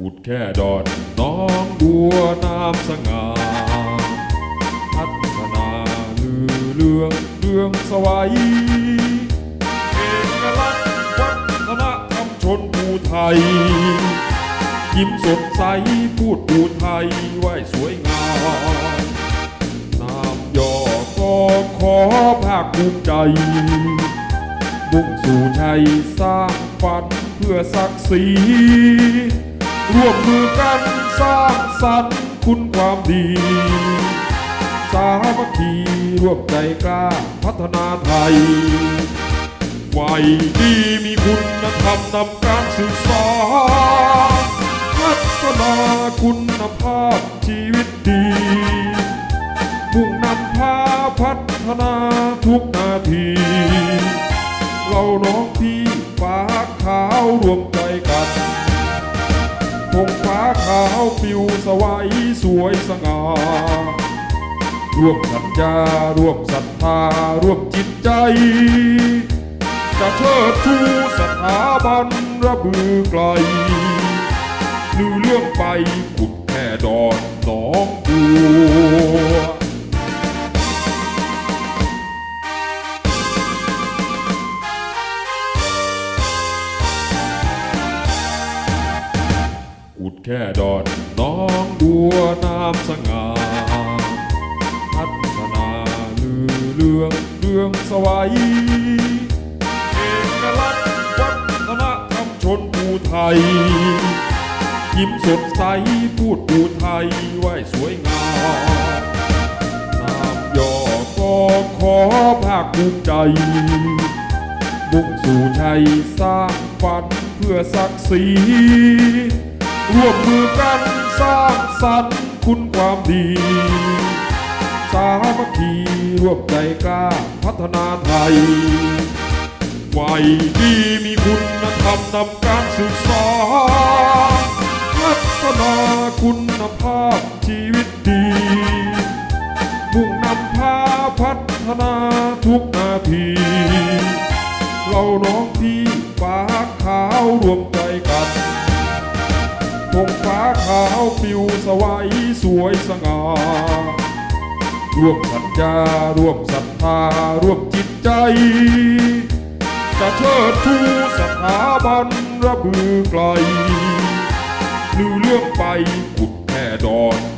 อุดแค่ดอนน้องบัวน้ำสง่าพัฒนาลือเลืองเรืองสวัยเอกลักษณ์วัฒนธรรมชนภูไทย ยิ้มสดใสพูดภูไทยไหวสวยงามนามย่อก็ขอภาคภูมิใจมุ่งสู่ชัยสร้างฝันเพื่อศักดิ์ศรี ร่วมมือกันสร้างสรรค์คุณความดี สามัคคีร่วมใจกล้าพัฒนาไทยไวัยดีมีคุณธรรมนำการศึกษา พัฒนาคุณภาพชีวิตดีมุ่งนำพาพัฒนาทุกนาที เราน้องพี่ฟ้าขาวรวมใจกัน งฟ้าขาวปิวสวัยสวยสง่าร่วมสัญญาร่วมศรัทธาร่วมจิตใจ จะเชิดชูสถาบันระบือไกลลือเรื่องไปขุดแค่ดอนหนอง ดแค่ดอนน้องบัวน้ำสง่าพัฒนาลือเลืองเรืองสวัยเอกลักษณ์วัฒนธรรมชนภูไทย ยิ้มสดใสพูดภูไทยไหวสวยงามนามย่อก็ขอภาคภูมิใจมุ่งสู่ชัยสร้างฝันเพื่อศักดิ์ศรี สรรค์คุณความดี สามัคคีร่วมใจกล้าพัฒนาไทยไวัยดีมีคุณธรรมนำการศึกษาพัฒนาคุณภาพชีวิตดีมุ่งนำพาพัฒนาทุกนาที เราน้องพี่ฟ้าขาวรวม ธงฟ้าขาวปิวสวัยสวยสง่าร่วมสัญญาร่วมศรัทธาร่วมจิตใจ จะเชิดชูสถาบันระบือไกลลือเรื่องไปขุดแค่ดอน